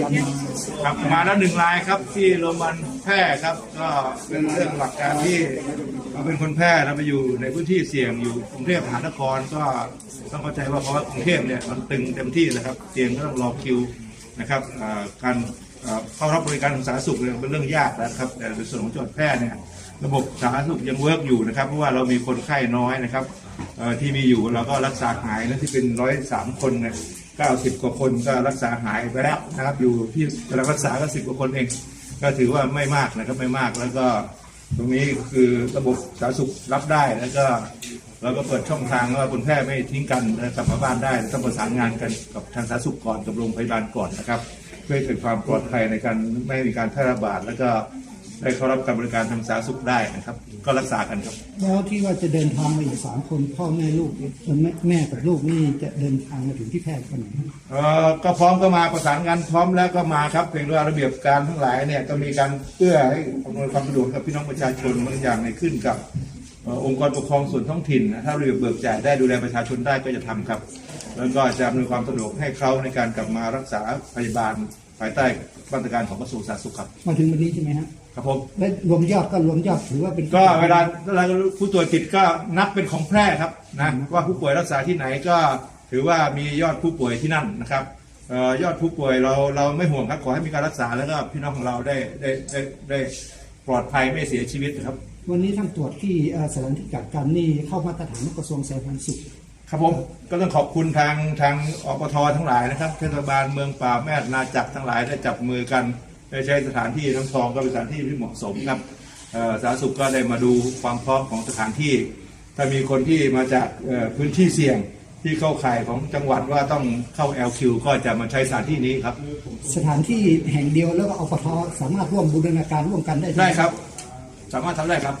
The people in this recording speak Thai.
ยันครับมาแล้วหนึ่งรายครับที่โรงพยาบาลแพร่ครับ ก็เป็นเรื่องหลักการที่เราเป็นคนแพร่แล้วไปอยู่ในพื้นที่เสี่ยงอยู่กรุงเทพมหานครก็ต้องเข้าใจว่าเพราะว่ากรุงเทพเนี่ยมันตึงเต็มที่นะครับเตียงก็ต้องรอคิวนะครับการเข้ารับบริการทางสาธารณสุขเนี่ยเป็นเรื่องยากนะครับแต่ในส่วนของจังหวัดแพร่เนี่ยระบบสาธารณสุขยังเวิร์กอยู่นะครับเพราะว่าเรามีคนไข้น้อยนะครับที่มีอยู่เราก็รักษาหายนะที่เป็นร้อยสามคนเนี่ย 90 กว่าคนก็รักษาหายไปแล้วนะครับ อยู่ที่กำลังรักษาก็สิบกว่าคนเอง ก็ถือว่าไม่มากนะครับไม่มากแล้วก็ตรงนี้คือระบบสาธารณสุขรับได้แล้วก็เราก็เปิดช่องทางว่าคนแพร่ไม่ทิ้งกันนะกลับมาบ้านได้ต้องประสานงานกันกับทางสาธารณสุขก่อนกับโรงพยาบาลก่อนนะครับ เพื่อเกิดความปลอดภัยในการไม่มีการแพร่ระบาด แล้วก็ ได้เข้ารับการบริการทางสาธารณสุขได้นะครับ ก็รักษากันครับ แล้วที่ว่าจะเดินทางมาอีกสามคนพ่อแม่ลูกเอ่อแม่แม่กับลูกนี่จะเดินทางมาถึงที่แพร่กันไหนเอ่อก็พร้อมก็มาประสานงานพร้อมแล้วก็มาครับเพียงว่าระเบียบการทั้งหลายเนี่ยก็มีการเพื่อให้อำนวยความสะดวกกับพี่น้องประชาชนบางอย่างในขึ้นกับเอ่อองค์กรปกครองส่วนท้องถิ่นนะถ้าระเบียบเบิกจ่ายได้ดูแลประชาชนได้ก็จะทำครับ แล้วก็จะอำนวยความสะดวกให้เขาในการกลับมารักษาพยาบาล ภายใต้มาตรการของกระทรวงสาธารณสุขครับมาถึงวันนี้ใช่ไหมฮะครับผมและรวมยอดก็รวมยอดถือว่าเป็นก็เวลาเวลาผู้ป่วยติดก็นับเป็นของแพร่ครับนะว่าผู้ป่วยรักษาที่ไหนก็ถือว่ามียอดผู้ป่วยที่นั่นนะครับเอ่อยอดผู้ป่วยเราเราไม่ห่วงครับขอให้มีการรักษาแล้วก็พี่น้องของเราได้ได้ได้ได้ปลอดภัยไม่เสียชีวิตนะครับ วันนี้ท่านตรวจที่เอ่อสถานที่กักกันนี่เข้ามาตรฐานของกระทรวงสาธารณสุข ครับผมก็ต้องขอบคุณทางทางอปททั้งหลายนะครับเทศบาลเมืองป่าแม่นาจักรทั้งหลายได้จับมือกันได้ใช้สถานที่น้ำทองก็เป็นสถานที่ที่เหมาะสมครับเอ่อสาธารณสุขก็ได้มาดูความพร้อมของสถานที่ ถ้ามีคนที่มาจากเอ่อพื้นที่เสี่ยงที่เข้าข่ายของจังหวัดว่าต้องเข้า LQ ก็จะมาใช้สถานที่นี้ครับ สถานที่แห่งเดียวแล้วก็อปทสามารถร่วมบูรณาการร่วมกันได้ใช่หมได้ครับ สามารถทำได้ครับ